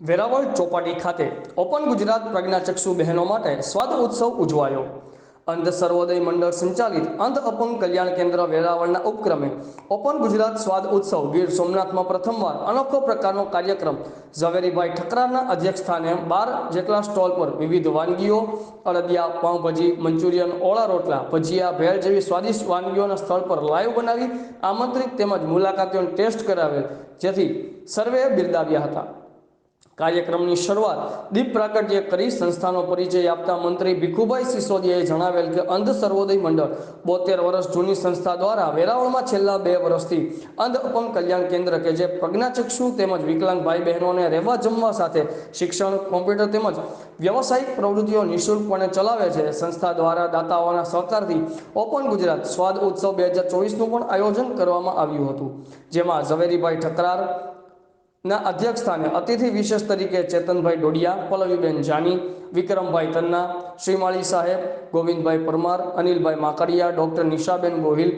વેરાવળ ચોપાટી ખાતે ઓપન ગુજરાત પ્રજ્ઞાચક્ષુ બહેનો માટે સ્વાદ ઉત્સવ ઉજવાયો. અંધ સર્વોદય મંડળ સંચાલિત અંધ અપંગ કલ્યાણ કેન્દ્ર વેરાવળના ઉપક્રમે ઓપન ગુજરાત સ્વાદ ઉત્સવ ગીર સોમનાથમાં પ્રથમવાર અનોખો પ્રકારનો કાર્યક્રમ ઝવેરીભાઈ ઠકરારના અધ્યક્ષસ્થાને બાર જેટલા સ્ટોલ પર વિવિધ વાનગીઓ, અડદિયા, પાઉંભાજી, મંચુરિયન, ઓળા રોટલા, ભજીયા, ભેળ જેવી સ્વાદિષ્ટ વાનગીઓના સ્થળ પર લાઈવ બનાવી આમંત્રિત તેમજ મુલાકાતીઓને ટેસ્ટ કરાવેલ, જેથી સર્વેએ બિરદાવ્યા હતા. કાર્યક્રમની શરૂઆત દીપ પ્રાગટ્ય કરી સંસ્થાનો પરિચય આપતા મંત્રી ભીખુભાઈ સિસોદિયાએ જણાવેલ કે અંધ સર્વોદય મંડળ બોતેર વર્ષ જૂની સંસ્થા દ્વારા વેરાવળમાં છેલ્લા બે વર્ષથી અંધ અપંગ કલ્યાણ કેન્દ્ર કે જે પ્રજ્ઞાચક્ષુ તેમજ વિકલાંગ ભાઈ બહેનોને રહેવા જમવા સાથે શિક્ષણ, કોમ્પ્યુટર તેમજ વ્યવસાયિક પ્રવૃત્તિઓ નિઃશુલ્કપણે ચલાવે છે. સંસ્થા દ્વારા દાતાઓના સહકારથી ઓપન ગુજરાત સ્વાદ ઉત્સવ બે હજાર ચોવીસનું પણ આયોજન કરવામાં આવ્યું હતું. જેમાં ઝવેરીભાઈ ઠકરાર ના અધ્યક્ષ સ્થાને અતિથિ વિશેષ તરીકે ચેતનભાઈ ડોડિયા પલ્લવીબેન જાની, વિક્રમભાઈ તન્ના, શ્રીમાળી સાહેબ, ગોવિંદભાઈ પરમાર, અનિલભાઈ માકડિયા, ડૉક્ટર નિશાબેન ગોહિલ,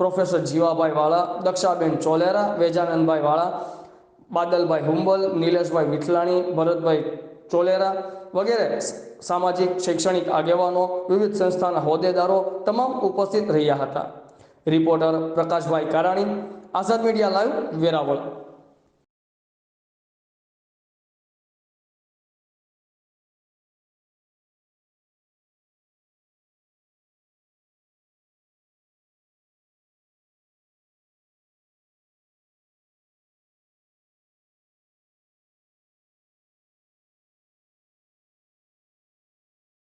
પ્રોફેસર જીવાભાઈ વાળા, દક્ષાબેન ચોલેરા, વેજાનંદભાઈ વાળા, બાદલભાઈ હુંબલ, નિલેશભાઈ વિઠલાણી ભરતભાઈ ચોલેરા વગેરે સામાજિક, શૈક્ષણિક આગેવાનો, વિવિધ સંસ્થાના હોદ્દેદારો તમામ ઉપસ્થિત રહ્યા હતા. Reporter Prakashbhai Karani, Azad media live Veraval.